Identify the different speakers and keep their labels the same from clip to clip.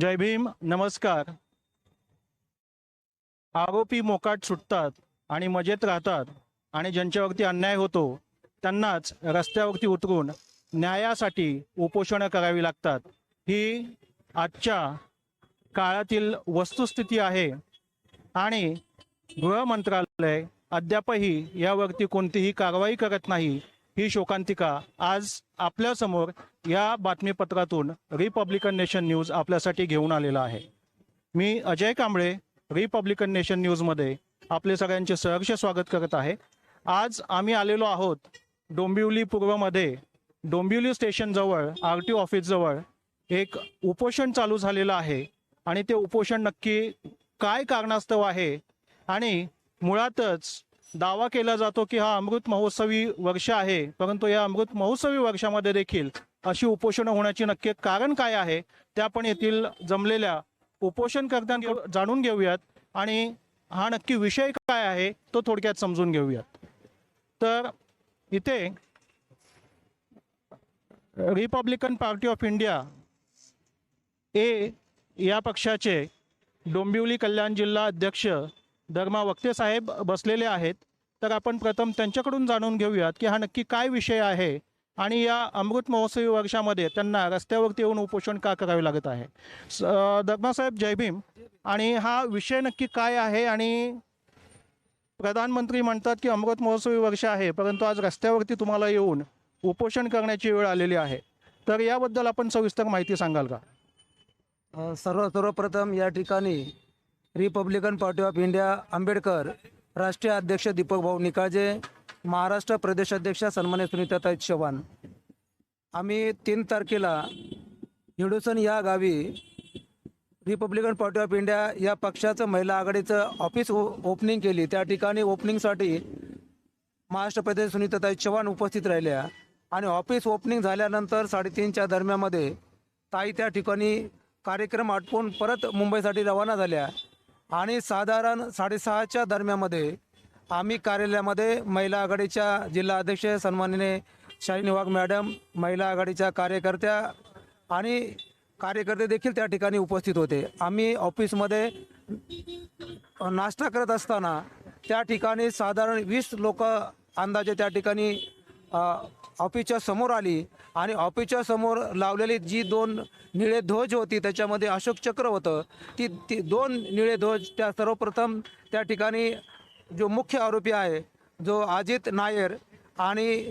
Speaker 1: जय भीम नमस्कार. आरोपी मोकाट सुटतात आणि मजेत राहतात आणि ज्यांच्यावरती अन्याय होतो त्यांनाच रस्त्यावरती उतरून न्यायासाठी उपोषणं करावी लागतात. ही आजच्या काळातील वस्तुस्थिती आहे आणि गृह मंत्रालय अद्यापही यावरती कोणतीही कारवाई करत नाही ही शोकांतिका आज आपल्यासमोर या बातमीपत्रातून रिपब्लिकन नेशन न्यूज आपल्यासाठी घेऊन आलेला आहे. मी अजय कांबळे रिपब्लिकन नेशन न्यूजमध्ये आपले सगळ्यांचे सहर्ष स्वागत करत आहे. आज आम्ही आलेलो आहोत डोंबिवली पूर्वमध्ये डोंबिवली स्टेशनजवळ आर टी ऑफिसजवळ एक उपोषण चालू झालेलं आहे आणि ते उपोषण नक्की काय कारणास्तव आहे आणि मुळातच दावा केला जातो की हा अमृत महोत्सवी वर्ष आहे परंतु या अमृत महोत्सवी वर्षामध्ये देखील अशी उपोषणं होण्याची नक्की कारण काय आहे ते आपण येथील जमलेल्या उपोषणकर्त्यांना जाणून घेऊयात. आणि हा नक्की विषय काय आहे तो थोडक्यात समजून घेऊयात. तर इथे Republican Party of India A या पक्षाचे डोंबिवली कल्याण जिल्हा अध्यक्ष धर्मा वक्ते साहेब बसलेले आहेत. तर आपण प्रथम त्यांच्याकडून जाणून घेऊयात की हा नक्की काय विषय आहे आणि या अमृत महोत्सवी वर्षामध्ये त्यांना रस्त्यावरती येऊन उपोषण का करावे लागत आहे? स- अ, जय भीम. आणि हा विषय नक्की काय आहे? आणि प्रधानमंत्री म्हणतात की अमृत महोत्सवी वर्ष आहे परंतु आज रस्त्यावरती तुम्हाला येऊन उपोषण करण्याची वेळ आलेली आहे. तर याबद्दल आपण सविस्तर माहिती सांगाल का?
Speaker 2: सर्व सर्वप्रथम या ठिकाणी Republican Party of India Ambedkar राष्ट्रीय अध्यक्ष दीपक भाऊ निकाळजे महाराष्ट्र प्रदेश अध्यक्ष सन्मान्य सुनीताताई चव्हाण आम्ही तीन तारखेला हिडुसन या गावी रिपब्लिकन पार्टी ऑफ इंडिया या पक्षाचं महिला आघाडीचं ऑफिस ओ ओपनिंग केली. त्या ठिकाणी ओपनिंगसाठी महाराष्ट्र प्रदेश सुनीताताई चव्हाण उपस्थित राहिल्या. आणि ऑफिस ओपनिंग झाल्यानंतर साडेतीनच्या दरम्यामध्ये ताई त्या ठिकाणी कार्यक्रम आटपून परत मुंबईसाठी रवाना झाल्या. आणि साधारण साडेसहाच्या दरम्यामध्ये आम्ही कार्यालयामध्ये महिला आघाडीच्या जिल्हा अध्यक्ष सन्माननीय शालिनी वाघ मॅडम महिला आघाडीच्या कार्यकर्त्या आणि कार्यकर्ते देखील त्या ठिकाणी उपस्थित होते. आम्ही ऑफिसमध्ये नाश्ता करत असताना त्या ठिकाणी साधारण वीस लोक अंदाजे त्या ठिकाणी ऑफिसच्या समोर आली आणि ऑफिसच्या समोर लावलेली जी दोन निळे ध्वज होती त्याच्यामध्ये अशोक चक्र होतं. ती ती दोन निळे ध्वज त्या सर्वप्रथम त्या ठिकाणी जो मुख्य आरोपी आहे जो अजित नायर आणि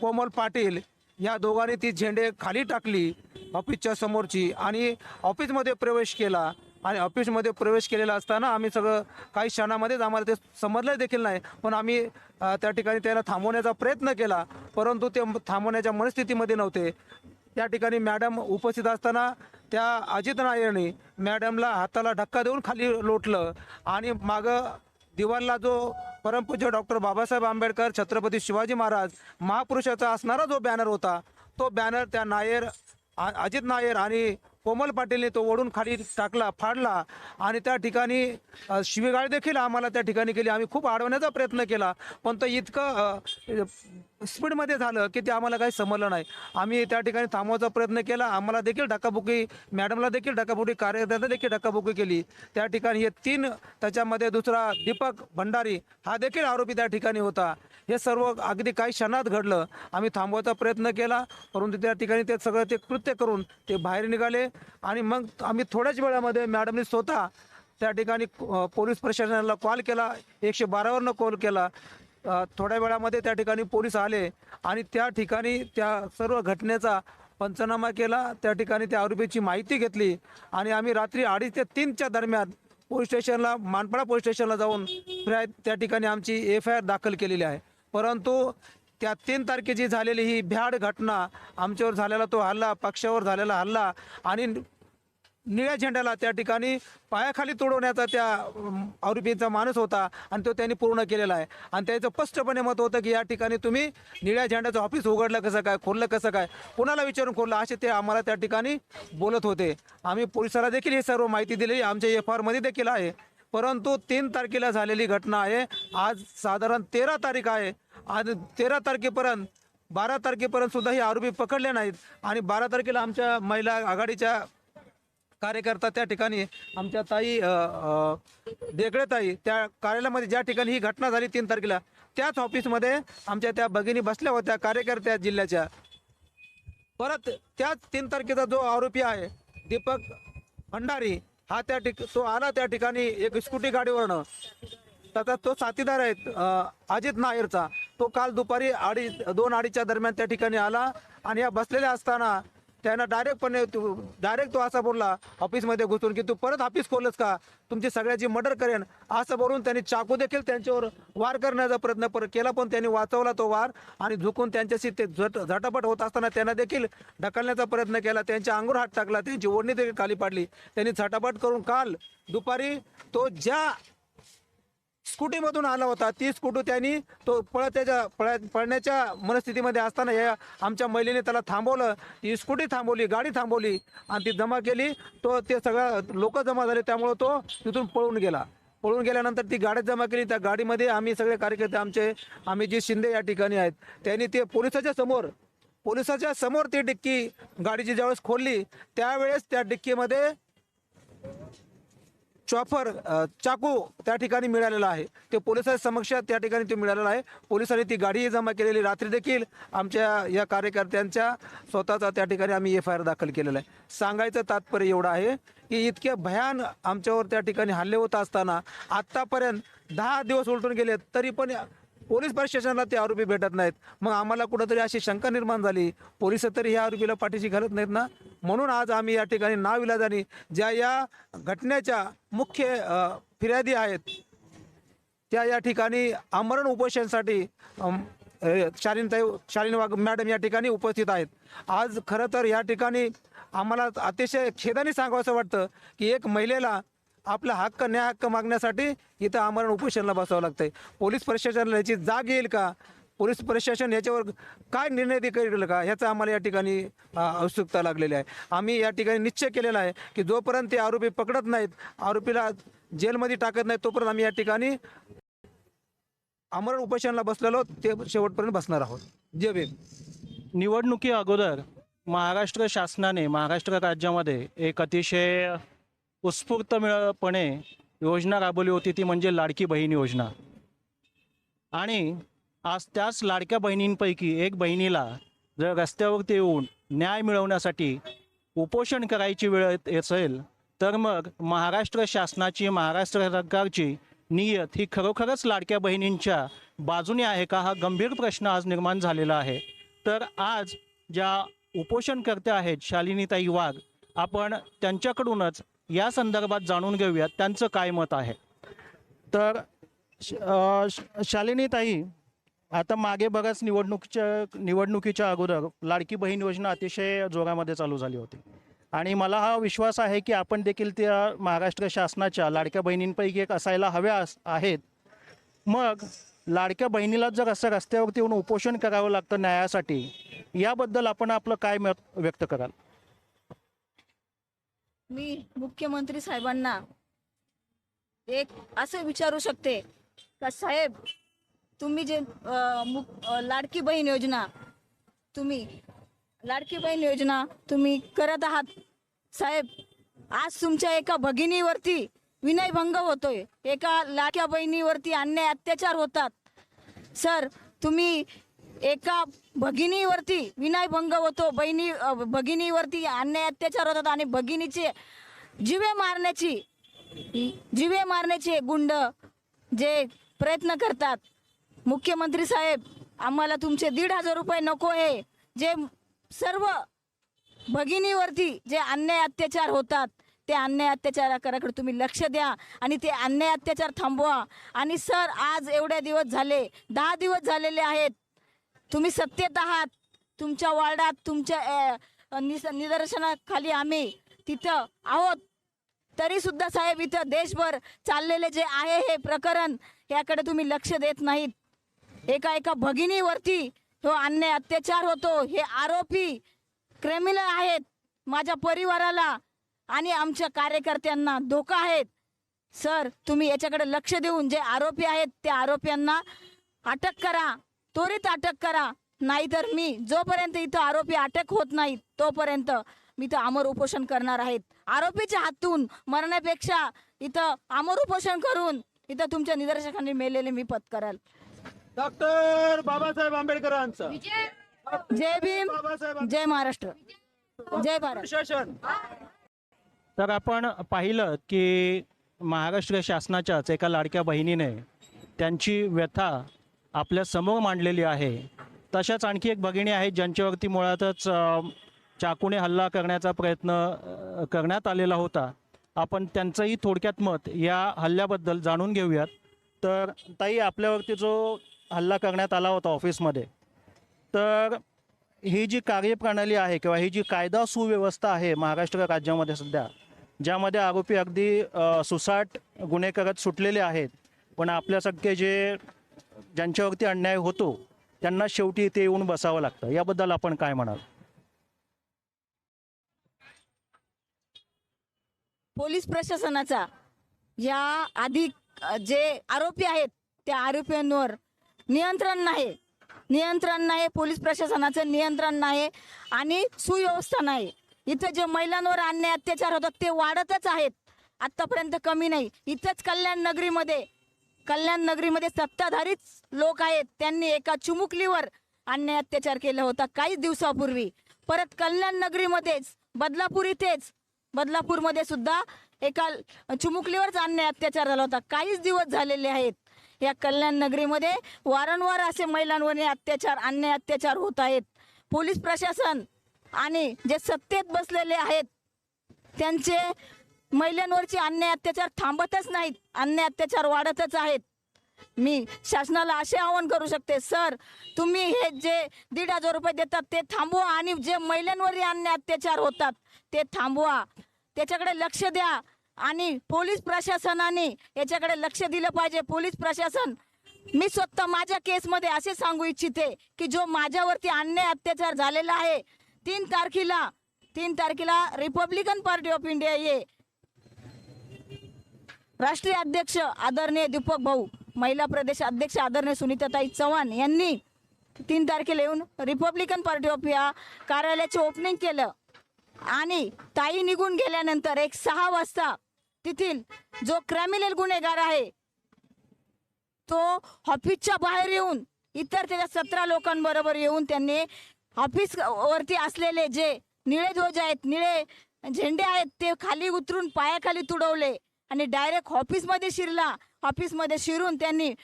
Speaker 2: कोमल पाटील या दोघांनी ती झेंडे खाली टाकली ऑफिसच्या समोरची आणि ऑफिसमध्ये प्रवेश केला. आणि ऑफिसमध्ये प्रवेश केलेला असताना आम्ही सगळं काही क्षणामध्येच आम्हाला ते समजलं देखील नाही. पण आम्ही त्या ठिकाणी त्याला थांबवण्याचा प्रयत्न केला परंतु ते थांबवण्याच्या मनस्थितीमध्ये नव्हते. त्या ठिकाणी मॅडम उपस्थित असताना त्या अजित नायरने मॅडमला हाताला धक्का देऊन खाली लोटलं आणि मागं दिवालला जो परमपूज्य डॉक्टर बाबासाहेब आंबेडकर छत्रपती शिवाजी महाराज महापुरुषाचा असणारा जो बॅनर होता तो बॅनर त्या नायर आ- अजित नायर आणि कोमल पाटीलने तो ओढून खाली टाकला फाडला आणि त्या ठिकाणी अ, शिवीगाळ देखील आम्हाला त्या ठिकाणी केली. आम्ही खूप अडवण्याचा प्रयत्न केला. पण तो इतकं स्पीडमध्ये झालं की ते आम्हाला काही समजलं नाही. आम्ही त्या ठिकाणी थांबवायचा प्रयत्न केला. आम्हाला देखील ढकाबुकी मॅडमला देखील डकाबुकी कार्यकर्त्यांना देखील धक्काबुक्की केली. त्या ठिकाणी हे तीन त्याच्यामध्ये दुसरा दीपक भंडारी हा देखील आरोपी त्या ठिकाणी होता. हे सर्व अगदी काही क्षणात घडलं. आम्ही थांबवायचा प्रयत्न केला परंतु त्या ठिकाणी ते सगळं ते कृत्य करून ते बाहेर निघाले. आणि मग आम्ही थोड्याच वेळामध्ये मॅडमने स्वतः त्या ठिकाणी पोलीस प्रशासनाला कॉल केला. एकशे बारावरनं कॉल केला. थोड्या वेळामध्ये त्या ठिकाणी पोलीस आले आणि त्या ठिकाणी त्या सर्व घटनेचा पंचनामा केला. त्या ठिकाणी त्या आरोपीची माहिती घेतली आणि आम्ही रात्री अडीच ते तीनच्या दरम्यान पोलीस स्टेशनला मानपाडा पोलीस स्टेशनला जाऊन फिराय त्या ठिकाणी आमची एफ आय आर दाखल केलेली आहे. परंतु त्या तीन तारखेची झालेली ही भ्याड घटना आमच्यावर झालेला तो हल्ला पक्षावर झालेला हल्ला आणि निळ्या झेंड्याला त्या ठिकाणी पायाखाली तोडवण्याचा त्या आरोपींचा माणूस होता आणि तो त्यांनी पूर्ण केलेला आहे. आणि त्याचं स्पष्टपणे मत होतं की या ठिकाणी तुम्ही निळ्या झेंड्याचं ऑफिस उघडलं कसं काय खोललं कसं काय कोणाला विचारून खोललं असे ते आम्हाला त्या ठिकाणी बोलत होते. आम्ही पोलिसाला देखील ही सर्व माहिती दिली आमच्या एफ आरमध्ये देखील आहे. परंतु तीन तारखेला झालेली घटना आहे. आज साधारण तेरा तारीख आहे. आज तेरा तारखेपर्यंत बारा तारखेपर्यंत सुद्धा हे आरोपी पकडले नाहीत. आणि बारा तारखेला आमच्या महिला आघाडीच्या कार्यकर्ता त्या ठिकाणी आमच्या ताई अ, देगडे ताई त्या कार्यालयामध्ये ज्या ठिकाणी ही घटना झाली तीन तारखेला त्याच ऑफिसमध्ये आमच्या त्या भगिनी बसल्या होत्या कार्यकर्त्या जिल्ह्याच्या. परत त्याच तीन तारखेचा जो आरोपी आहे दीपक भंडारी हा त्या ठिक तो आला त्या ठिकाणी एक स्कूटी गाडीवरनं. त्याचा तो साथीदार आहे अजित नायरचा. तो काल दुपारी अडीच दोन अडीचच्या दरम्यान त्या ठिकाणी आला आणि या बसलेल्या असताना त्यांना डायरेक्टपणे डायरेक्ट तो असा बोलला ऑफिसमध्ये घुसून की तू परत ऑफिस खोलस का? तुमची सगळ्याची मर्डर करेन असं बोलून त्यांनी चाकू देखील त्यांच्यावर वार करण्याचा प्रयत्न पर केला पण त्यांनी वाचवला तो वार आणि झुकून त्यांच्याशी ते झट झटापट होत असताना त्यांना देखील ढकलण्याचा प्रयत्न केला. त्यांच्या अंगूर हात टाकला त्यांची ओढणी देखील खाली पाडली. त्यांनी झटापट करून काल दुपारी तो ज्या स्कूटीमधून आला होता. ती स्कूटी त्यांनी तो पळत त्याच्या पळ पळण्याच्या मनस्थितीमध्ये असताना या आमच्या महिलेने त्याला थांबवलं. ती स्कूटी थांबवली गाडी थांबवली आणि ती जमा केली. तो ते सगळं लोक जमा झाले त्यामुळं तो तिथून पळून गेला. पळून गेल्यानंतर ती गाडी जमा केली. त्या गाडीमध्ये आम्ही सगळे कार्यकर्ते आमचे आम्ही जी शिंदे या ठिकाणी आहेत त्यांनी ते पोलिसाच्या समोर पोलिसाच्या समोर ती डिक्की गाडीची ज्यावेळेस खोलली त्यावेळेस त्या डिक्कीमध्ये चॉपर चाकू त्या ठिकाणी मिळालेला आहे. ते पोलिसांच्या समक्ष त्या ठिकाणी ते मिळालेलं आहे. पोलिसांनी ती गाडीही जमा केलेली रात्री देखील आमच्या या कार्यकर्त्यांच्या स्वतःचा त्या ठिकाणी आम्ही एफ आय आर दाखल केलेला आहे. सांगायचं तात्पर्य एवढं आहे की इतक्या भयान आमच्यावर त्या ठिकाणी हल्ले होत असताना आत्तापर्यंत दहा दिवस उलटून गेले तरी पण पोलीस प्रशासनाला ते आरोपी भेटत नाहीत. मग आम्हाला कुठंतरी अशी शंका निर्माण झाली. पोलीस तरी ह्या आरोपीला पाठीशी घालत नाहीत ना? म्हणून आज आम्ही या ठिकाणी नाविलाजाने ज्या या घटनेच्या मुख्य फिर्यादी आहेत त्या या ठिकाणी आमरण उपोषणासाठी शालीनताई शालीन वाघ मॅडम या ठिकाणी उपस्थित आहेत. आज खरं तर या ठिकाणी आम्हाला अतिशय खेदाने सांगावं असं वाटतं की एक महिलेला आपला हक्क न्याय हक्क मागण्यासाठी इथं आमरण उपोषणाला बसावं लागतंय. पोलीस प्रशासनाला याची जाग येईल का? पोलीस प्रशासन याच्यावर काय निर्णय ते करेल का? ह्याचा आम्हाला या ठिकाणी उत्सुकता लागलेली आहे. आम्ही या ठिकाणी निश्चय केलेला आहे की जोपर्यंत ते आरोपी पकडत नाहीत आरोपीला जेलमध्ये टाकत नाहीत तोपर्यंत आम्ही या ठिकाणी आमरण उपोषणाला बसलेलो ते शेवटपर्यंत बसणार आहोत. जय भीम.
Speaker 1: निवडणुकी अगोदर महाराष्ट्र शासनाने महाराष्ट्र राज्यामध्ये एक अतिशय उत्स्फूर्तपणे योजना राबवली होती ती म्हणजे लाडकी बहीण योजना. आणि आज त्याच लाडक्या बहिणींपैकी एक बहिणीला जर रस्त्यावरती येऊन न्याय मिळवण्यासाठी उपोषण करायची वेळ येत असेल तर मग महाराष्ट्र शासनाची महाराष्ट्र सरकारची नियत ही खरोखरच लाडक्या बहिणींच्या बाजूने आहे का हा गंभीर प्रश्न आज निर्माण झालेला आहे. तर आज ज्या उपोषणकर्त्या आहेत शालिनीताई वाघ आपण त्यांच्याकडूनच या संदर्भात जाणून घेऊयात त्यांचं काय मत आहे. तर श- ताई शालिनीताई आता मागे बऱ्याच निवडणुकीच्या निवडणुकीच्या अगोदर लाडकी बहीण योजना अतिशय जोरामध्ये चालू झाली होती. आणि मला हा विश्वास आहे की आपण देखील त्या महाराष्ट्र शासनाच्या लाडक्या बहिणींपैकी एक असायला हव्या अस- आहेत. मग लाडक्या बहिणीला जर असं रस्त्यावरती येऊन उपोषण करावं लागतं न्यायासाठी याबद्दल आपण आपलं काय मत व्यक्त कराल?
Speaker 3: मी मुख्यमंत्री साहेबांना एक असं विचारू शकते का साहेब तुम्ही जे लाडकी बहीण योजना तुम्ही लाडकी बहीण योजना तुम्ही करत आहात. साहेब आज तुमच्या एका भगिनीवरती विनयभंग होतोय. एका लाडक्या बहिणीवरती अन्याय अत्याचार होतात. सर तुम्ही एका भगिनीवरती विनयभंग होतो बहिणी भगिनीवरती अन्याय अत्याचार होतात आणि भगिनीचे जिवे मारण्याची जिवे मारण्याचे गुंड जे प्रयत्न करतात. मुख्यमंत्री साहेब आम्हाला तुमचे दीड हजार रुपये नको हे. जे सर्व भगिनीवरती जे अन्याय अत्याचार होतात ते अन्याय अत्याचाराकडे तुम्ही लक्ष द्या आणि ते अन्याय अत्याचार थांबवा. आणि सर आज एवढे दिवस झाले दहा दिवस झालेले आहेत तुम्ही सत्तेत आहात. तुमच्या वार्डात तुमच्या निस निदर्शनाखाली आम्ही तिथं आहोत. तरी सुद्धा साहेब इथं देशभर चाललेले जे आहे हे प्रकरण याकडे तुम्ही लक्ष देत नाहीत. एका एका भगिनीवरती हो अन्याय अत्याचार होतो हे आरोपी क्रिमिनल आहेत माझ्या परिवाराला आणि आमच्या कार्यकर्त्यांना धोका आहेत. सर तुम्ही याच्याकडे लक्ष देऊन जे आरोपी आहेत त्या आरोपींना अटक करा. त्वरित अटक करा. नाहीतर मी जोपर्यंत इथं आरोपी अटक होत नाहीत तोपर्यंत मी तर अमर उपोषण करणार आहेत. आरोपीच्या हातून मरण्यापेक्षा इथं अमर उपोषण करून इथं तुमच्या निदर्शकांनी मेलेले मी पत्कराल.
Speaker 1: डॉक्टर बाबासाहेब आंबेडकरांचं.
Speaker 3: जय भीम जय महाराष्ट्र. जय भारत.
Speaker 1: शासन तर आपण पाहिलं की महाराष्ट्र शासनाच्याच एका लाडक्या बहिणीने त्यांची व्यथा आपल्यासमोर मांडलेली आहे. तशाच आणखी एक भगिनी आहेत ज्यांच्यावरती मुळातच चाकूने हल्ला करण्याचा प्रयत्न करण्यात आलेला होता. आपण त्यांचंही थोडक्यात मत या हल्ल्याबद्दल जाणून घेऊयात. तर ताई आपल्यावरती जो हल्ला करण्यात आला होता ऑफिसमध्ये तर ही जी कार्यप्रणाली आहे किंवा ही जी कायदा सुव्यवस्था आहे महाराष्ट्र राज्यामध्ये सध्या ज्यामध्ये आरोपी अगदी सुसाट गुन्हे करत सुटलेले आहेत पण आपल्यासारखे जे ज्यांच्यावरती अन्याय होतो त्यांना शेवटी इथे येऊन बसावं लागतं. याबद्दल आपण काय म्हणाल?
Speaker 3: पोलीस प्रशासनाचा या आधी जे आरोपी आहेत त्या आरोपींवर नियंत्रण नाही. नियंत्रण नाही पोलीस प्रशासनाचं नियंत्रण नाही आणि सुव्यवस्था नाही. इथं जे महिलांवर अन्याय अत्याचार होतात ते वाढतच आहेत. आत्तापर्यंत कमी नाही. इथंच कल्याण नगरीमध्ये कल्याण नगरीमध्ये सत्ताधारीच लोक आहेत. त्यांनी एका चिमुकलीवर अन्याय अत्याचार केला होता काही दिवसापूर्वी. परत कल्याण नगरीमध्येच बदलापूर इथेच बदलापूरमध्ये सुद्धा एका चिमुकलीवरच अन्याय अत्याचार झाला होता. काहीच दिवस झालेले आहेत. या कल्याण नगरीमध्ये वारंवार असे महिलांवर अत्याचार अन्याय अत्याचार होत आहेत. पोलीस प्रशासन आणि जे सत्तेत बसलेले आहेत त्यांचे महिलांवरचे अन्याय अत्याचार थांबतच नाहीत. अन्याय अत्याचार वाढतच आहेत. मी शासनाला असे आवाहन करू शकते सर तुम्ही हे जे दीड हजार रुपये देतात ते थांबवा आणि जे महिलांवर अन्याय अत्याचार होतात ते थांबवा. त्याच्याकडे लक्ष द्या आणि पोलीस प्रशासनाने याच्याकडे लक्ष दिलं पाहिजे. पोलीस प्रशासन मी स्वतः माझ्या केसमध्ये असे सांगू इच्छिते की जो माझ्यावरती अन्याय अत्याचार झालेला आहे तीन तारखेला तीन तारखेला रिपब्लिकन पार्टी ऑफ इंडिया ये. राष्ट्रीय अध्यक्ष आदरणीय दीपक भाऊ महिला प्रदेश अध्यक्ष आदरणीय सुनीताताई चव्हाण यांनी तीन तारखेला येऊन रिपब्लिकन पार्टी ऑफ या कार्यालयाचे ओपनिंग केलं. आणि ताई निघून गेल्यानंतर एक सहा वाजता तेथील जो क्रिमिनल गुन्हेगार आहे तो ऑफिसच्या बाहेर येऊन इतर त्याच्या सतरा लोकांबरोबर येऊन त्यांनी ऑफिस वरती असलेले जे निळे ध्वज आहेत निळे झेंडे आहेत ते खाली उतरून पायाखाली तुडवले. आणि डायरेक्ट ऑफिसमध्ये शिरला. ऑफिसमध्ये शिरून त्यांनी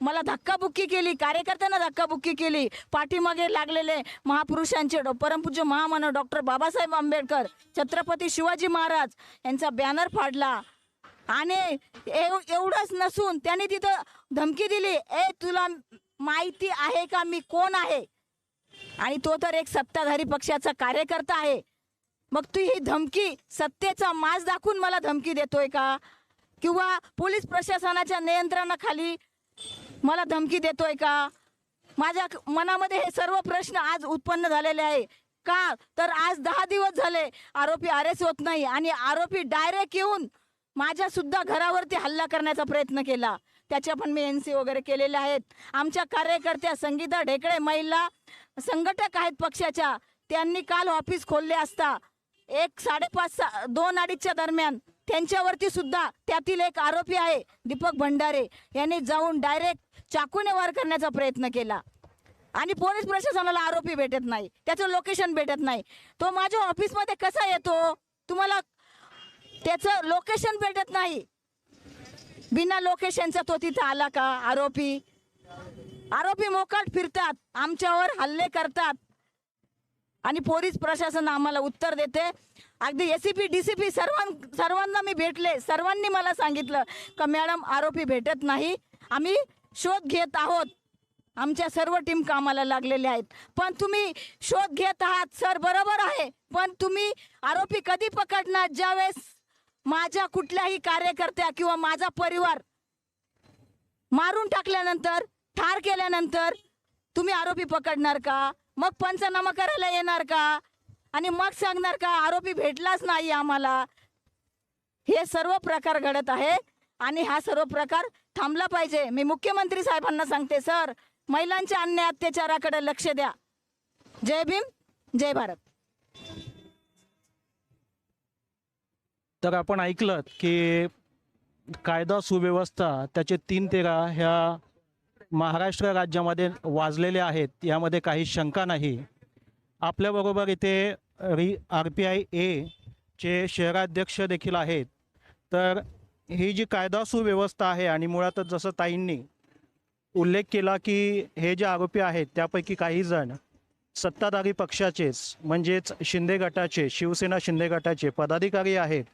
Speaker 3: मला धक्काबुक्की केली. कार्यकर्त्यांना धक्काबुक्की केली. पाठीमागे लागलेले महापुरुषांचे डॉ- परमपूज्य महामानव डॉक्टर बाबासाहेब आंबेडकर छत्रपती शिवाजी महाराज यांचा बॅनर फाडला. आणि एव- एवढंच नसून त्यांनी तिथं धमकी दिली. ए तुला माहिती आहे का? मी कोण आहे? आणि तो तर एक सत्ताधारी पक्षाचा कार्यकर्ता आहे. मग तू ही धमकी सत्तेचा माज दाखवून मला धमकी देतोय का? किंवा पोलीस प्रशासनाच्या नियंत्रणाखाली मला धमकी देतोय का? माझ्या मनामध्ये हे सर्व प्रश्न आज उत्पन्न झालेले आहे. का? तर आज दहा दिवस झाले आरोपी अरेस्ट होत नाही आणि आरोपी डायरेक्ट येऊन माझ्या सुद्धा घरावरती हल्ला करण्याचा प्रयत्न केला. त्याच्या पण मी एन सी वगैरे केलेल्या आहेत. आमच्या कार्यकर्त्या संगीता ढेकळे महिला संघटक आहेत पक्षाच्या. त्यांनी काल ऑफिस खोलले असता एक साडेपाच सा- दोन अडीचच्या दरम्यान त्यांच्यावरती सुद्धा त्यातील एक आरोपी आहे दीपक भंडारे. यांनी जाऊन डायरेक्ट चाकूने वार करण्याचा प्रयत्न केला. आणि पोलीस प्रशासनाला आरोपी भेटत नाही. त्याचं लोकेशन भेटत नाही. तो माझ्या ऑफिसमध्ये कसा येतो? तुम्हाला त्याचं लोकेशन भेटत नाही. बिना लोकेशनचा तो तिथं आला का? आरोपी. आरोपी मोकाट फिरतात. आमच्यावर हल्ले करतात. आणि पोलीस प्रशासन आम्हाला उत्तर देते. अगदी A C P D C P सर्वां सर्वांना मी भेटले. सर्वांनी मला सांगितलं का मॅडम आरोपी भेटत नाही. आम्ही शोध घेत आहोत. आमच्या सर्व टीम कामाला लागलेले आहेत. पण तुम्ही शोध घेत आहात सर बरोबर आहे. पण तुम्ही आरोपी कधी पकडणार? ज्यावेळेस माझ्या कुठल्याही कार्यकर्त्या किंवा माझा परिवार मारून टाकल्यानंतर ठार केल्यानंतर तुम्ही आरोपी पकडणार का? मग पंचनामा करायला येणार का? आणि मग सांगणार का आरोपी भेटलाच नाही आम्हाला? हे सर्व प्रकार घडत आहे आणि हा सर्व प्रकार थांबला पाहिजे. मी मुख्यमंत्री साहेबांना सांगते सर महिलांच्या अन्याय अत्याचाराकडे लक्ष द्या. जय भीम जय भारत.
Speaker 1: तर आपण ऐकलं की कायदा सुव्यवस्था त्याचे तीन तेरा ह्या महाराष्ट्र राज्यामध्ये वाजलेले आहेत यामध्ये काही शंका नाही. आपल्याबरोबर इथे री आर पी आय ए चे शहराध्यक्ष देखील आहेत. तर ही जी कायदा सुव्यवस्था आहे आणि मुळातच जसं ताईंनी उल्लेख केला की हे जे आरोपी आहेत त्यापैकी काही जण सत्ताधारी पक्षाचेच म्हणजेच शिंदे गटाचे शिवसेना शिंदे गटाचे पदाधिकारी आहेत.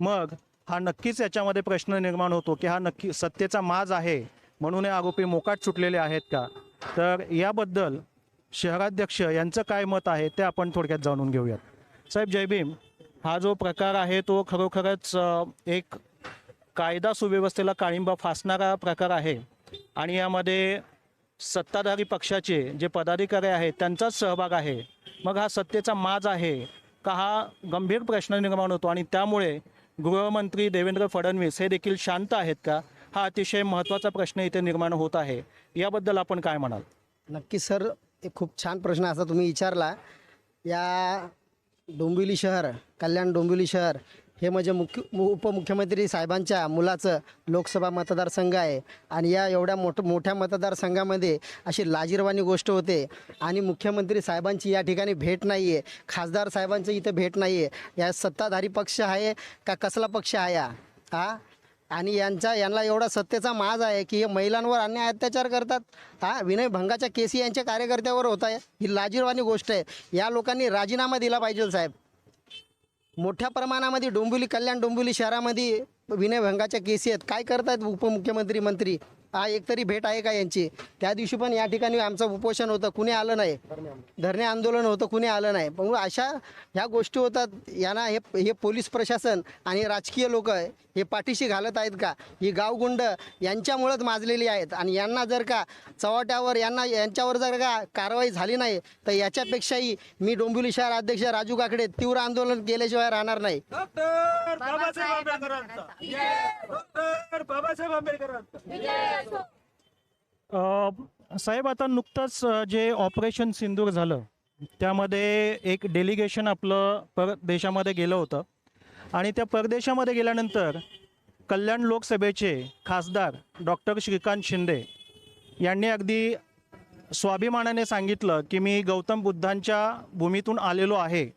Speaker 1: मग हा नक्कीच याच्यामध्ये प्रश्न निर्माण होतो की हा नक्की सत्तेचा माज आहे म्हणून हे आरोपी मोकाट सुटलेले आहेत का? तर याबद्दल शहराध्यक्ष यांचं काय मत आहे ते आपण थोडक्यात जाणून घेऊयात. साहेब जय भीम. हा जो प्रकार आहे तो खरोखरच एक कायदा सुव्यवस्थेला काळिंबा फासणारा प्रकार आहे आणि यामध्ये सत्ताधारी पक्षाचे जे पदाधिकारी आहेत त्यांचाच सहभाग आहे. मग हा सत्तेचा माज आहे का? हा गंभीर प्रश्न निर्माण होतो आणि त्यामुळे गृहमंत्री देवेंद्र फडणवीस हे देखील शांत आहेत का? हा अतिशय महत्त्वाचा प्रश्न इथे निर्माण होत आहे. याबद्दल आपण काय म्हणाल?
Speaker 4: नक्की सर एक खूप छान प्रश्न असा तुम्ही विचारला. या डोंबिवली शहर कल्याण डोंबिवली शहर हे म्हणजे मुख्य मु- उपमुख्यमंत्री साहेबांच्या मुलाचं लोकसभा मतदारसंघ आहे. आणि या एवढ्या मोठ मोठ्या मतदारसंघामध्ये अशी लाजीरवाणी गोष्ट होते. आणि मुख्यमंत्री साहेबांची या ठिकाणी भेट नाही आहे खासदार साहेबांची इथं भेट नाही आहे या सत्ताधारी पक्ष आहे का कसला पक्ष आहे हा? आणि यांचा यांना एवढा सत्तेचा माज आहे की हे महिलांवर अन्याय अत्याचार करतात. हा विनय भंगाच्या केसी यांच्या कार्यकर्त्यावर होत आहे. ही लाजीरवाणी गोष्ट आहे. या लोकांनी राजीनामा दिला पाहिजे हो साहेब. मोठ्या प्रमाणामध्ये डोंबिवली कल्याण डोंबिवली शहरामध्ये विनय भंगाच्या केसी आहेत. काय करतात उपमुख्यमंत्री मंत्री? हा एकतरी भेट आहे का यांची? त्या दिवशी पण या ठिकाणी आमचं उपोषण होतं कुणी आलं नाही. धरणे आंदोलन होतं कुणी आलं नाही. पण अशा ह्या गोष्टी होतात यांना हे हे पोलीस प्रशासन आणि राजकीय लोक हे पाठीशी घालत आहेत का? ही गावगुंड यांच्यामुळंच माजलेली आहेत. आणि यांना जर का चव्हाट्यावर यांना यांच्यावर जर का कारवाई झाली नाही तर याच्यापेक्षाही मी डोंबिवली शहर अध्यक्ष राजू काकडे तीव्र आंदोलन केल्याशिवाय राहणार नाही.
Speaker 1: अ, साहेब आता नुकतंच जे ऑपरेशन सिंदूर झालं त्यामध्ये एक डेलिगेशन आपलं परदेशामध्ये गेलं होतं. आणि त्या परदेशामध्ये गेल्यानंतर कल्याण लोकसभेचे खासदार डॉक्टर श्रीकांत शिंदे यांनी अगदी स्वाभिमानाने सांगितलं की मी गौतम बुद्धांच्या भूमीतून आलेलो आहे.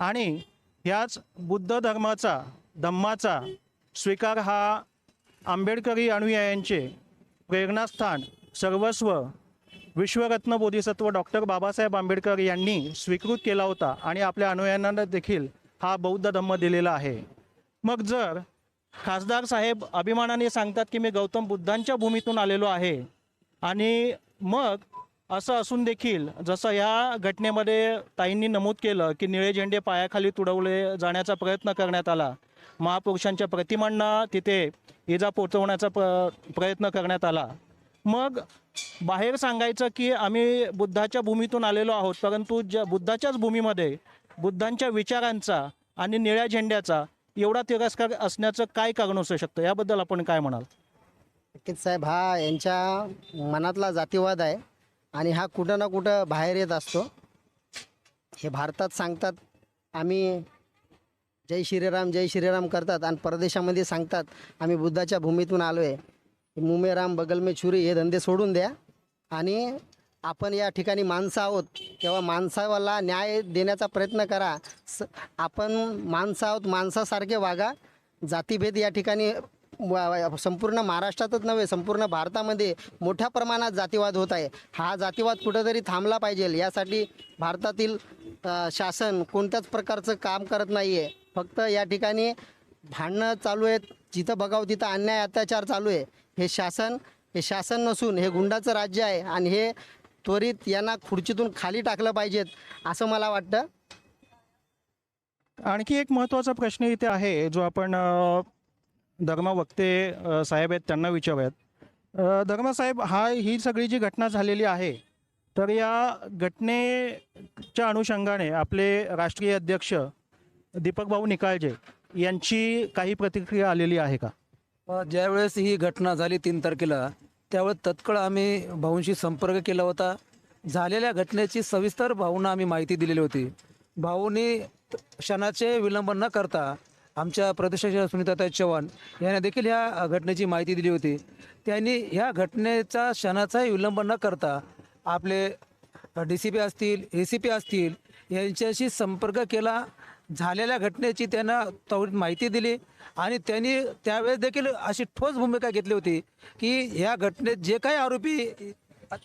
Speaker 1: आणि ह्याच बुद्ध धर्माचा धम्माचा स्वीकार हा आंबेडकरी अनुयायांचे प्रेरणास्थान सर्वस्व विश्वरत्न बोधिसत्व डॉक्टर बाबासाहेब आंबेडकर यांनी स्वीकृत केला होता आणि आपल्या अनुयायांना देखील हा बौद्ध धम्म दिलेला आहे. मग जर खासदार साहेब अभिमानाने सांगतात की मी गौतम बुद्धांच्या भूमीतून आलेलो आहे आणि मग असं असून देखील जसं या घटनेमध्ये ताईंनी नमूद केलं की निळे झेंडे पायाखाली तुडवले जाण्याचा प्रयत्न करण्यात आला महापुरुषांच्या प्रतिमांना तिथे इजा पोचवण्याचा प्र प्रयत्न करण्यात आला. मग बाहेर सांगायचं की आम्ही बुद्धाच्या भूमीतून आलेलो आहोत परंतु ज्या बुद्धाच्याच भूमीमध्ये बुद्धांच्या विचारांचा आणि निळ्या झेंड्याचा एवढा तिरस्कार असण्याचं काय कारण असू शकतं? याबद्दल आपण काय म्हणाल?
Speaker 4: नक्कीच साहेब हा यांच्या मनातला जातीवाद आहे आणि हा कुठं ना कुठं बाहेर येत असतो. हे भारतात सांगतात आम्ही जय श्रीराम जय श्रीराम करतात आणि परदेशामध्ये सांगतात आम्ही बुद्धाच्या भूमीतून आलो आहे मुमेराम बगल में छुरी हे धंदे सोडून द्या. आणि आपण या ठिकाणी माणसं आहोत तेव्हा माणसावाला न्याय देण्याचा प्रयत्न करा. स आपण माणसं आहोत माणसासारखे वागा. जातीभेद या ठिकाणी संपूर्ण महाराष्ट्रातच नव्हे संपूर्ण भारतामध्ये मोठ्या प्रमाणात जातीवाद होत आहे. हा जातीवाद कुठंतरी थांबला पाहिजे. यासाठी भारतातील शासन कोणत्याच प्रकारचं काम करत नाही आहे फक्त या ठिकाणी भांडणं चालू आहेत. जिथं बघावं तिथं अन्याय अत्याचार चालू आहे. हे शासन हे शासन नसून हे गुंडाचं राज्य आहे आणि हे त्वरित यांना खुर्चीतून खाली टाकलं पाहिजेत असं मला वाटतं.
Speaker 1: आणखी एक महत्त्वाचा प्रश्न इथे आहे जो आपण अ, धर्मवक्ते साहेब आहेत त्यांना विचारूयात. धर्मा धर्मसाहेब हा ही सगळी जी घटना झालेली आहे तर या घटनेच्या अनुषंगाने आपले राष्ट्रीय अध्यक्ष दीपक भाऊ निकाळजे यांची काही प्रतिक्रिया आलेली आहे का?
Speaker 2: ज्यावेळेस ही घटना झाली तीन तारखेला त्यावेळेस तत्काळ आम्ही भाऊंशी संपर्क केला होता. झालेल्या घटनेची सविस्तर भाऊंना आम्ही माहिती दिलेली होती. भाऊनी क्षणाचे विलंब न करता आमच्या प्रदेशाच्या सुनीताताई चव्हाण यांना देखील ह्या घटनेची माहिती दिली होती. त्यांनी ह्या घटनेचा क्षणाचाही विलंब न करता आपले डी सी पी असतील ए सी पी असतील यांच्याशी संपर्क केला. झालेल्या घटनेची त्यांना त्वरित माहिती दिली आणि त्यांनी त्यावेळेस देखील अशी ठोस भूमिका घेतली होती की ह्या घटनेत जे काही आरोपी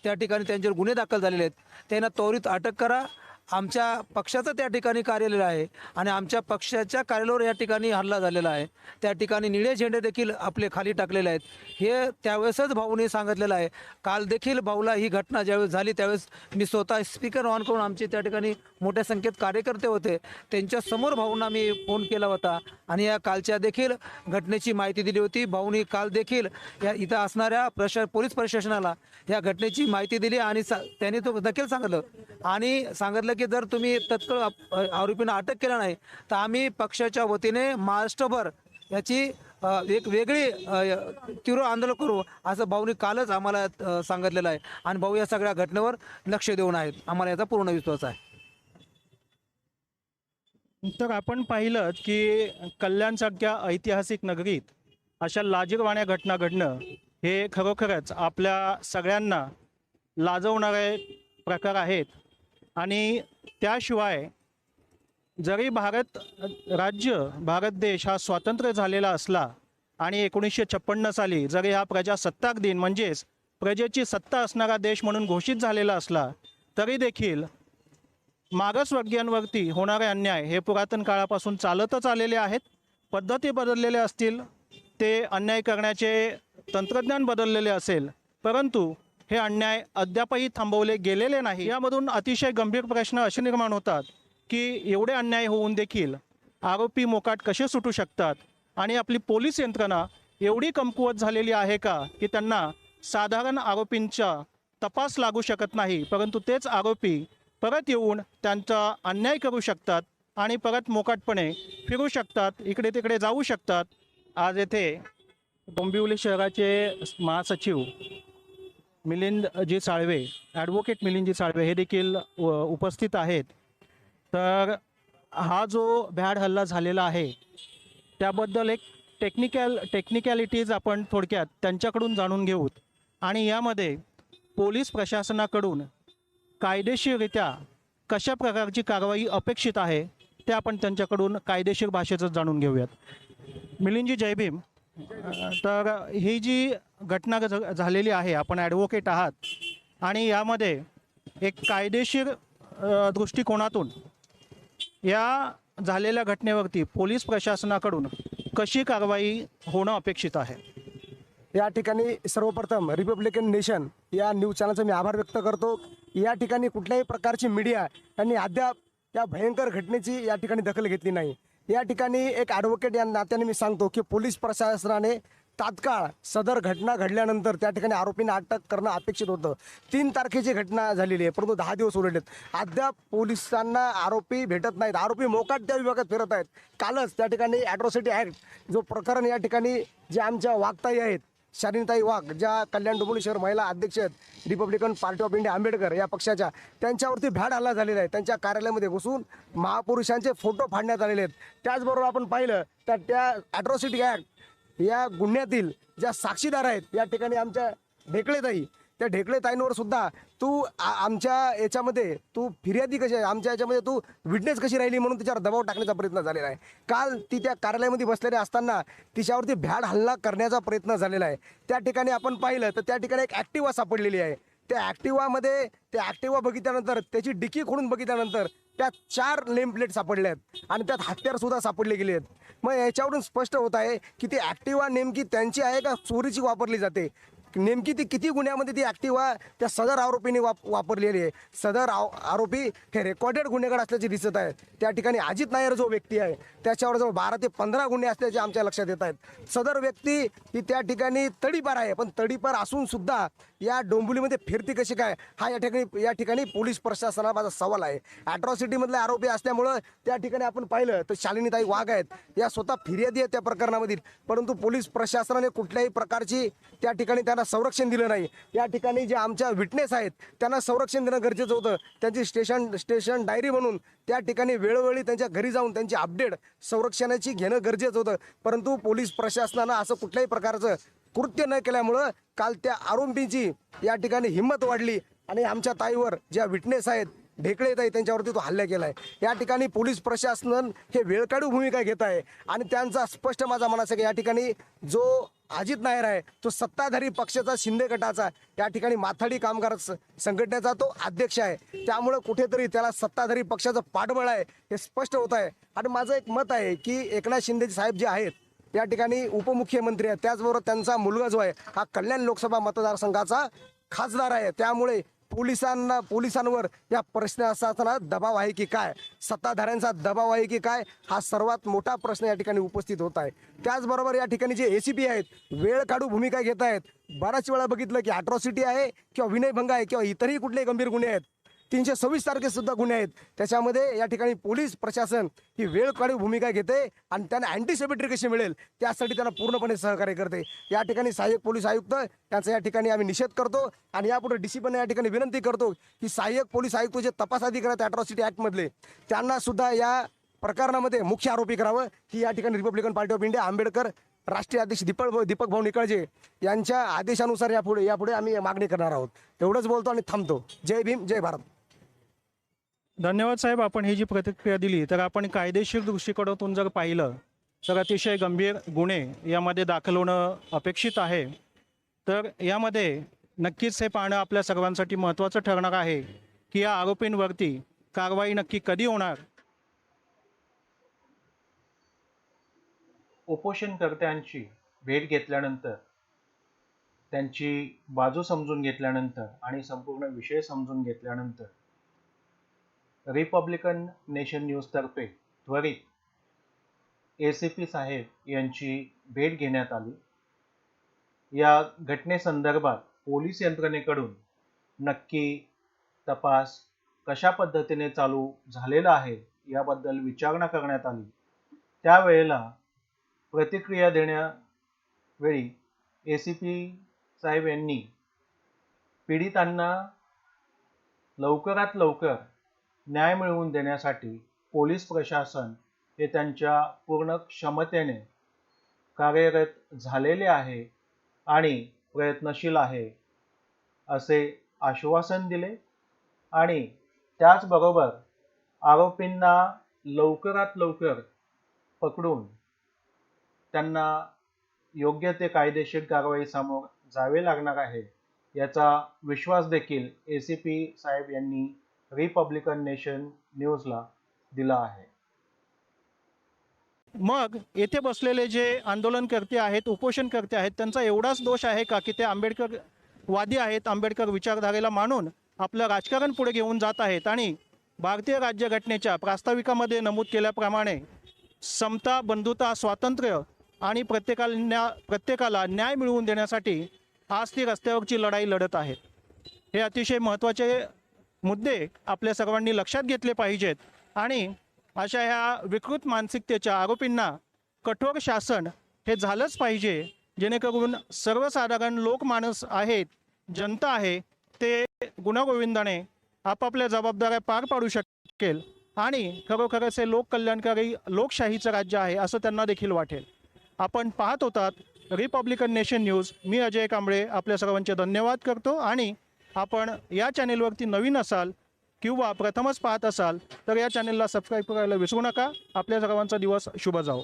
Speaker 2: त्या ठिकाणी त्यांच्यावर गुन्हे दाखल झालेले आहेत त्यांना त्वरित अटक करा. आमच्या पक्षाचं त्या ठिकाणी कार्यालय आहे आणि आमच्या पक्षाच्या कार्यालयावर या ठिकाणी हल्ला झालेला आहे. त्या ठिकाणी निळे झेंडे देखील आपले खाली टाकलेले आहेत. हे त्यावेळेसच भाऊने सांगितलेलं आहे. काल देखील भाऊला ही घटना ज्यावेळेस झाली त्यावेळेस मी स्वतः स्पीकर ऑन करून आमचे त्या ठिकाणी मोठ्या संख्येत कार्यकर्ते होते. त्यांच्यासमोर भाऊंना मी फोन केला होता आणि या कालच्या देखील घटनेची माहिती दिली होती. भाऊनी काल देखील या इथं असणाऱ्या प्रशा पोलीस प्रशासनाला या घटनेची माहिती दिली आणि सा त्यांनी तो देखील सांगितलं आणि सांगितलं की जर तुम्ही तत्काळ आरोपींना अटक केलं नाही तर आम्ही पक्षाच्या वतीने महाराष्ट्रभर याची एक वेगळी तीव्र आंदोलन करू असं भाऊनी कालच आम्हाला सांगितलेलं आहे. आणि भाऊ या सगळ्या घटनेवर लक्ष देऊन आहेत. आम्हाला याचा पूर्ण विश्वास आहे.
Speaker 1: तर आपण पाहिलं की कल्याणसारख्या ऐतिहासिक नगरीत अशा लाजीरवाण्या घटना घडणं हे खरोखरच आपल्या सगळ्यांना लाजवणारे प्रकार आहेत. आणि त्याशिवाय जरी भारत राज्य भारत देश हा स्वातंत्र्य झालेला असला आणि एकोणीसशे छप्पन्न साली जरी हा प्रजासत्ताक दिन म्हणजेच प्रजेची सत्ता असणारा देश म्हणून घोषित झालेला असला तरी देखील मागासवर्गीयांवरती होणारे अन्याय हे पुरातन काळापासून चालतच आलेले आहेत. पद्धती बदललेल्या असतील ते अन्याय करण्याचे तंत्रज्ञान बदललेले असेल परंतु हे अन्याय अद्यापही थांबवले गेलेले नाही. यामधून अतिशय गंभीर प्रश्न असे निर्माण होतात की एवढे अन्याय होऊन देखील आरोपी मोकाट कसे सुटू शकतात? आणि आपली पोलीस यंत्रणा एवढी कमकुवत झालेली आहे का की त्यांना साधारण आरोपींचा तपास लागू शकत नाही परंतु तेच आरोपी परत येऊन त्यांचा अन्याय करू शकतात आणि परत मोकाटपणे फिरू शकतात इकडे तिकडे जाऊ शकतात? आज येथे डोंबिवली शहराचे महासचिव मिलिंदजी साळवे ॲडव्होकेट मिलिंदजी साळवे हे देखील उपस्थित आहेत. तर हा जो भ्याड हल्ला झालेला आहे त्याबद्दल एक टेक्निकल टेक्निकॅलिटीज आपण थोडक्यात त्यांच्याकडून जाणून घेऊत. आणि यामध्ये पोलीस प्रशासनाकडून कायदेशीररित्या कशा प्रकारची कारवाई अपेक्षित आहे ते आपण त्यांच्याकडून कायदेशीर भाषेचं जाणून घेऊयात. मिलिंदजी जयभीम तर ही जी घटना झालेली आहे आपण ॲडव्होकेट आहात आणि यामध्ये एक कायदेशीर दृष्टिकोनातून या झालेल्या घटनेवरती पोलीस प्रशासनाकडून कशी कारवाई होणं अपेक्षित आहे?
Speaker 5: या ठिकाणी सर्वप्रथम रिपब्लिकन नेशन या न्यूज चॅनलचा मी आभार व्यक्त करतो. या ठिकाणी कुठल्याही प्रकारची मीडिया यांनी अद्याप या भयंकर घटनेची या ठिकाणी दखल घेतली नाही. या ठिकाणी एक ॲडव्होकेट या नात्याने मी सांगतो की पोलीस प्रशासनाने तात्काळ सदर घटना घडल्यानंतर त्या ठिकाणी आरोपींना अटक करणं अपेक्षित होतं. तीन तारखेची घटना झालेली आहे परंतु दहा दिवस उरलेत अद्याप पोलिसांना आरोपी भेटत नाहीत. आरोपी मोकाट त्या विभागात फिरत आहेत. कालच त्या ठिकाणी ॲट्रॉसिटी ॲक्ट जो प्रकरण या ठिकाणी जे आमच्या वागताई आहेत शालिनीताई वाघ ज्या कल्याण डोंबिवली शहर महिला अध्यक्ष आहेत Republican Party of India Ambedkar या पक्षाच्या त्यांच्यावरती भ्याड हल्ला झालेला आहे. त्यांच्या कार्यालयामध्ये घुसून महापुरुषांचे फोटो फाडण्यात आलेले आहेत. त्याचबरोबर आपण पाहिलं तर त्या ॲट्रॉसिटी ॲक्ट या गुन्ह्यातील ज्या साक्षीदार आहेत या ठिकाणी आमच्या ढेकळेताई त्या ढेकळेताईंवर सुद्धा तू आमच्या याच्यामध्ये तू फिर्यादी कशी आहे? आमच्या याच्यामध्ये तू विटनेस कशी राहिली म्हणून तिच्यावर दबाव टाकण्याचा प्रयत्न झालेला आहे. काल ती त्या कार्यालयामध्ये बसलेली असताना तिच्यावरती भ्याड हल्ला करण्याचा प्रयत्न झालेला आहे. त्या ठिकाणी आपण पाहिलं तर त्या ठिकाणी एक ॲक्टिवा सापडलेली आहे. त्या ॲक्टिवामध्ये त्या ॲक्टिवा बघितल्यानंतर त्याची डिकी खोडून बघितल्यानंतर त्यात चार नेम प्लेट सापडल्या आहेत आणि त्यात हत्यारसुद्धा सापडले गेले आहेत. मग याच्यावरून स्पष्ट होत आहे की ती ॲक्टिवा नेमकी त्यांची आहे का? चोरीची वापरली जाते. नेमकी ती किती गुन्ह्यामध्ये ती ॲक्टिवा त्या सदर आरोपीने वाप वापरलेली आहे. सदर आव आरोपी हे रेकॉर्डेड गुन्हेगार असल्याचे दिसत आहे त्या ठिकाणी अजित नायर जो व्यक्ती आहे त्याच्यावर जवळ बारा ते पंधरा गुन्हे असल्याचे आमच्या लक्षात येत आहेत. सदर व्यक्ती ही त्या ठिकाणी तडीपार आहे पण तडीपार असूनसुद्धा या डोंबिवलीमध्ये फिरती कशी काय हा या ठिकाणी या ठिकाणी पोलीस प्रशासनाला माझा सवाल आहे. ॲट्रॉसिटीमधले आरोपी असल्यामुळं त्या ठिकाणी आपण पाहिलं तर शालिनीताई वाघ आहेत. या स्वतः फिर्यादी आहेत त्या प्रकरणामधील परंतु पोलीस प्रशासनाने कुठल्याही प्रकारची त्या ठिकाणी त्यांना संरक्षण दिलं नाही. या ठिकाणी जे आमच्या विटनेस आहेत त्यांना संरक्षण देणं गरजेचं होतं. त्यांची स्टेशन स्टेशन डायरी म्हणून त्या ठिकाणी वेळोवेळी त्यांच्या घरी जाऊन त्यांची अपडेट संरक्षणाची घेणं गरजेचं होतं. परंतु पोलीस प्रशासनानं असं कुठल्याही प्रकारचं कृत्य न केल्यामुळं काल त्या आरोपींची या ठिकाणी हिंमत वाढली. आणि आमच्या ताईवर ज्या विटनेस आहेत ढेकळे आहे त्यांच्यावरती तो हल्ला केला आहे या ठिकाणी पोलीस प्रशासन हे वेळकाढू भूमिका घेत आहे आणि त्यांचा स्पष्ट माझा मनाचा आहे की या ठिकाणी जो अजित नायर आहे तो सत्ताधारी पक्षाचा शिंदे गटाचा या ठिकाणी माथाडी कामगार संघटनेचा तो अध्यक्ष आहे. त्यामुळं कुठेतरी त्याला सत्ताधारी पक्षाचं पाठबळ आहे हे स्पष्ट होत आहे. आणि माझं एक मत आहे की एकनाथ शिंदे साहेब जे आहेत या ठिकाणी उपमुख्यमंत्री आहेत. त्याचबरोबर त्यांचा मुलगा जो आहे हा कल्याण लोकसभा मतदारसंघाचा खासदार आहे. त्यामुळे पोलिसांना पोलिसांवर या प्रश्नाचा दबाव आहे की काय? सत्ताधाऱ्यांचा दबाव आहे की काय? हा सर्वात मोठा प्रश्न या ठिकाणी उपस्थित होत आहे. त्याचबरोबर या ठिकाणी जे एसीपी आहेत वेळ काढू भूमिका घेत आहेत. बऱ्याच वेळा बघितलं की अट्रॉसिटी आहे किंवा विनयभंग आहे किंवा इतरही कुठलेही गंभीर गुन्हे आहेत. तीनशे सव्वीस तारखेसुद्धा गुन्हे आहेत. त्याच्यामध्ये या ठिकाणी पोलीस प्रशासन ही वेळ भूमिका घेते आणि त्यांना अँटीसेपेटरी कशी मिळेल त्यासाठी त्यांना पूर्णपणे सहकार्य करते. या ठिकाणी सहाय्यक पोलीस आयुक्त त्यांचा या ठिकाणी आम्ही निषेध करतो आणि यापुढे डी सी पण या ठिकाणी विनंती करतो की सहाय्यक पोलीस आयुक्त जे तपास अधिकारी आहेत अट्रॉसिटी ॲक्टमधले त्यांनासुद्धा या प्रकरणामध्ये मुख्य आरोपी करावं. ही या ठिकाणी Republican Party of India Ambedkar राष्ट्रीय अध्यक्ष दीपक भाऊ दीपक भाऊ निकळजे यांच्या आदेशानुसार यापुढे यापुढे आम्ही मागणी करणार आहोत. एवढंच बोलतो आणि थांबतो. जय भीम जय भारत.
Speaker 1: धन्यवाद साहेब आपण ही जी प्रतिक्रिया दिली तर आपण कायदेशीर दृष्टिकोनातून जर पाहिलं तर अतिशय गंभीर गुन्हे यामध्ये दाखल होणं अपेक्षित आहे. तर यामध्ये नक्कीच हे पाहणं आपल्या सर्वांसाठी महत्त्वाचं ठरणार आहे की या आरोपींवरती कारवाई नक्की कधी होणार? उपोषणकर्त्यांची भेट घेतल्यानंतर त्यांची बाजू समजून घेतल्यानंतर आणि संपूर्ण विषय समजून घेतल्यानंतर रिपब्लिकन नेशन न्यूजतर्फे त्वरित ए सी पी साहेब यांची भेट घेण्यात आली. या घटनेसंदर्भात पोलीस यंत्रणेकडून नक्की तपास कशा पद्धतीने चालू झालेला आहे याबद्दल विचारणा करण्यात आली. त्यावेळेला प्रतिक्रिया देण्यावेळी ए सी पी साहेब यांनी पीडितांना लवकरात लवकर न्याय मिळवून देण्यासाठी पोलीस प्रशासन हे त्यांच्या पूर्ण क्षमतेने कार्यरत झालेले आहे आणि प्रयत्नशील आहे असे आश्वासन दिले. आणि त्याचबरोबर आरोपींना लवकरात लवकर पकडून त्यांना योग्य ते कायदेशीर कारवाई समोर जावे लागणार आहे याचा विश्वास देखील ए सी पी साहेब यांनी रिपब्लिकन नेशन न्यूजला दिला आहे. मग येथे बसलेले जे आंदोलनकर्ते आहेत उपोषणकर्ते आहेत त्यांचा एवढाच दोष आहे का की ते आंबेडकर वादी आहेत आंबेडकर विचारधारेला मानून आपलं राजकारण पुढे घेऊन जात आहेत? आणि भारतीय राज्यघटनेच्या प्रास्ताविकामध्ये नमूद केल्याप्रमाणे समता बंधुता स्वातंत्र्य आणि प्रत्येकाला न्या प्रत्येकाला न्याय मिळवून देण्यासाठी आज ती रस्त्यावरची लढाई लढत आहेत. हे अतिशय महत्त्वाचे मुद्दे आपल्या सर्वांनी लक्षात घेतले पाहिजेत. आणि अशा ह्या विकृत मानसिकतेच्या आरोपींना कठोर शासन हे झालंच पाहिजे. जेणेकरून सर्वसाधारण लोकमानस आहेत जनता आहे ते गुणागोविंदाने आपापल्या जबाबदाऱ्या पार पाडू शकेल. आणि खरोखरच हे लोककल्याणकारी लोकशाहीचं राज्य आहे असं त्यांना देखील वाटेल. आपण पाहत होतात रिपब्लिकन नेशन न्यूज. मी अजय कांबळे आपल्या सर्वांचे धन्यवाद करतो आणि आपण या चॅनेलवरती नवीन असाल किंवा प्रथमच पाहत असाल तर या चॅनेलला सबस्क्राईब करायला विसरू नका. आपल्या सर्वांचा दिवस शुभ जाओ